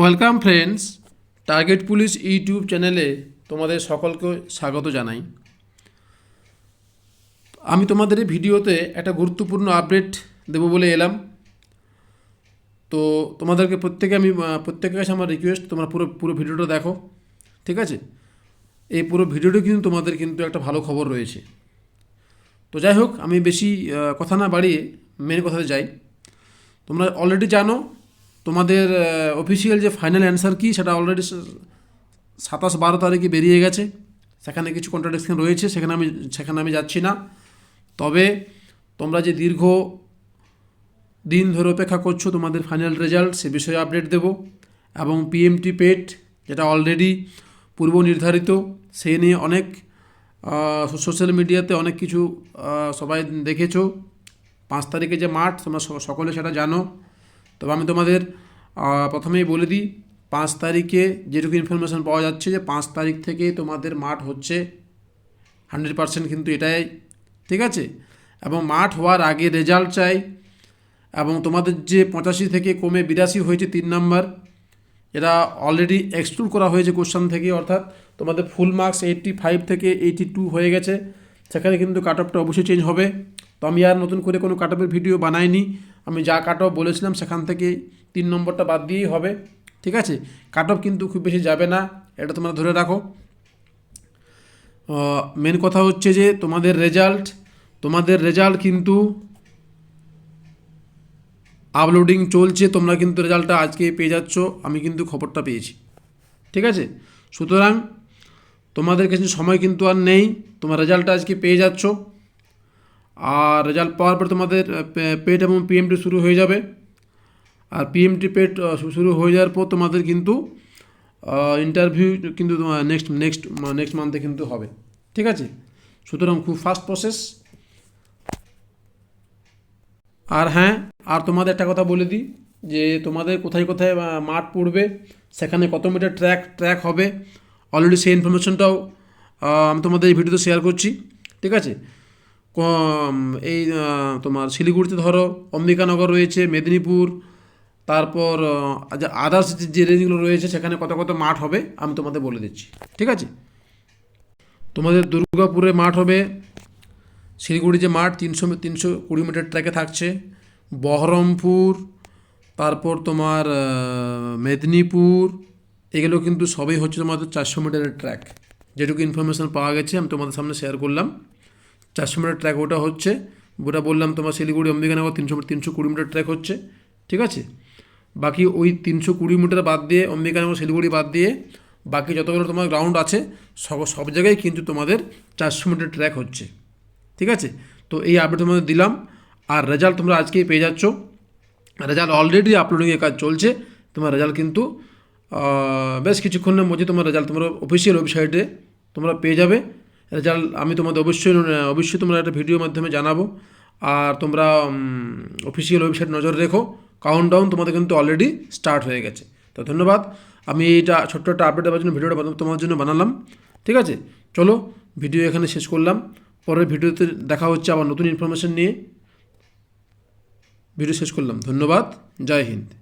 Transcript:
Welcome friends, target police YouTube চ্যানেলে তোমাদের সকলকে স্বাগত জানাই। আমি তোমাদের এই ভিডিওতে একটা গুরুত্বপূর্ণ আপডেট দেবো বলে এলাম। তো তোমাদেরকে প্রত্যেকে আমি প্রত্যেকের কাছে আমার রিকোয়েস্ট তোমরা পুরো পুরো ভিডিওটা দেখো, ঠিক আছে? এই পুরো ভিডিওটি কিন্তু তোমাদের কিন্তু একটা ভালো খবর রয়েছে। তো যাই হোক, আমি বেশি কথা না বাড়িয়ে মেন কথাতে যাই। তোমরা অলরেডি জানো তোমাদের অফিসিয়াল যে ফাইনাল অ্যান্সার কী, সেটা অলরেডি সাতাশ বারো তারিখে বেরিয়ে গেছে। সেখানে কিছু কন্ট্রাডিকশন রয়েছে, সেখানে আমি সেখানে আমি যাচ্ছি না। তবে তোমরা যে দীর্ঘ দিন ধরে অপেক্ষা করছ, তোমাদের ফাইনাল রেজাল্ট সে বিষয়ে আপডেট দেব। এবং পিএমটি পেট যেটা অলরেডি পূর্ব নির্ধারিত সেই নিয়ে অনেক সোশ্যাল মিডিয়াতে অনেক কিছু সবাই দেখেছ। পাঁচ তারিখে যে মাঠ, তোমরা সকলে সেটা জানো। তবে আমি তোমাদের প্রথমেই বলে দিই, পাঁচ তারিখে যেটুকু ইনফরমেশান পাওয়া যাচ্ছে যে পাঁচ তারিখ থেকে তোমাদের মাঠ হচ্ছে হান্ড্রেড পার্সেন্ট কিন্তু এটাই, ঠিক আছে? এবং মাঠ হওয়ার আগে রেজাল্ট চাই এবং তোমাদের যে পঁচাশি থেকে কমে বিরাশি হয়েছে তিন নাম্বার এটা অলরেডি এক্সক্লুড করা হয়েছে কোশ্চান থেকে, অর্থাৎ তোমাদের ফুল মার্কস এইট্টি ফাইভ থেকে এইটি টু হয়ে গেছে। সেখানে কিন্তু কাট অফটা অবশ্যই চেঞ্জ হবে। তো আমি আর নতুন করে কোনো কাট অফের ভিডিও বানাইনি। আমি যা কাট অফ বলেছিলাম সেখান থেকে তিন নম্বরটা বাদ দিয়েই হবে, ঠিক আছে? কাট অফ কিন্তু খুব বেশি যাবে না, এটা তোমরা ধরে রাখো। মেন কথা হচ্ছে যে তোমাদের রেজাল্ট তোমাদের রেজাল্ট কিন্তু আপলোডিং চলছে, তোমরা কিন্তু রেজাল্টটা আজকে পেয়ে যাচ্ছ, আমি কিন্তু খবরটা পেয়েছি, ঠিক আছে? সুতরাং তোমাদের কাছে সময় কিন্তু আর নেই, তোমার রেজাল্টটা আজকে পেয়ে যাচ্ছ। আর রেজাল্ট পাওয়ার পর তোমাদের পেট এবং পিএমটি শুরু হয়ে যাবে। আর পিএমটি পেট শুরু হয়ে যাওয়ার পর তোমাদের কিন্তু ইন্টারভিউ কিন্তু নেক্সট নেক্সট নেক্সট মান্থে কিন্তু হবে। ঠিক আছে? সুতরাং খুব ফাস্ট প্রসেস আর হ্যাঁ আর তোমাদের একটা কথা বলে দিই, যে তোমাদের কোথায় কোথায় মাঠ পড়বে, সেখানে কত মিটার ট্র্যাক ট্র্যাক হবে অলরেডি সেই ইনফরমেশনটাও আমি তোমাদের এই ভিডিওতে শেয়ার করছি। ঠিক আছে? এই তোমার শিলিগুড়িতে ধরো, অম্বিকানগর রয়েছে, মেদিনীপুর, তারপর আদার্স যে রেঞ্জগুলো রয়েছে, সেখানে কত কত মাঠ হবে, আমি তোমাদের বলে দিচ্ছি, ঠিক আছে? তোমাদের দুর্গাপুরে মাঠ হবে, শিলিগুড়ি যে মাঠ, তিনশো তিনশো কুড়ি মিটার ট্র্যাকে থাকছে, বহরমপুর, তারপর তোমার মেদিনীপুর, এগুলো কিন্তু সবই হচ্ছে তোমাদের চারশো মিটারের ট্র্যাক যেটুকু ইনফরমেশান পাওয়া গেছে, আমি তোমাদের সামনে শেয়ার করলাম। চারশো মিটার ট্র্যাক ওটা হচ্ছে। ওটা বললাম তোমার শিলিগুড়ি, অম্বিকানগর তিনশো তিনশো কুড়ি মিটার ট্র্যাক হচ্ছে। ঠিক আছে? বাকি ওই তিনশো কুড়ি মিটার বাদ দিয়ে, অম্বিকানগর, শিলিগুড়ি বাদ দিয়ে বাকি যতগুলো তোমার গ্রাউন্ড আছে, সব সব জায়গায় কিন্তু তোমাদের চারশো মিটার ট্র্যাক হচ্ছে। ঠিক আছে? তো এই আপডেট তোমাদের দিলাম। আর রেজাল্ট তোমরা আজকেই পেয়ে যাচ্ছ। রেজাল্ট অলরেডি আপলোডিংয়ের কাজ চলছে। তোমার রেজাল্ট কিন্তু বেশ কিছুক্ষণের মধ্যে তোমার রেজাল্ট তোমার অফিসিয়াল ওয়েবসাইটে তোমরা পেয়ে যাবে। রেজাল্ট আমি তোমাদের অবশ্যই অবশ্যই তোমরা একটা ভিডিওর মাধ্যমে জানাব। আর তোমরা অফিসিয়াল ওয়েবসাইট নজর রেখো। কাউন্ট ডাউন তোমাদের কিন্তু অলরেডি স্টার্ট হয়ে গেছে। তো ধন্যবাদ। আমি এইটা ছোট্ট একটা আপডেট দেওয়ার জন্য ভিডিওটা তোমার জন্য বানালাম। ঠিক আছে? চলো ভিডিও এখানে শেষ করলাম। পরের ভিডিওতে দেখা হচ্ছে আবার নতুন ইনফরমেশন নিয়ে। ভিডিও শেষ করলাম। ধন্যবাদ। জয় হিন্দ।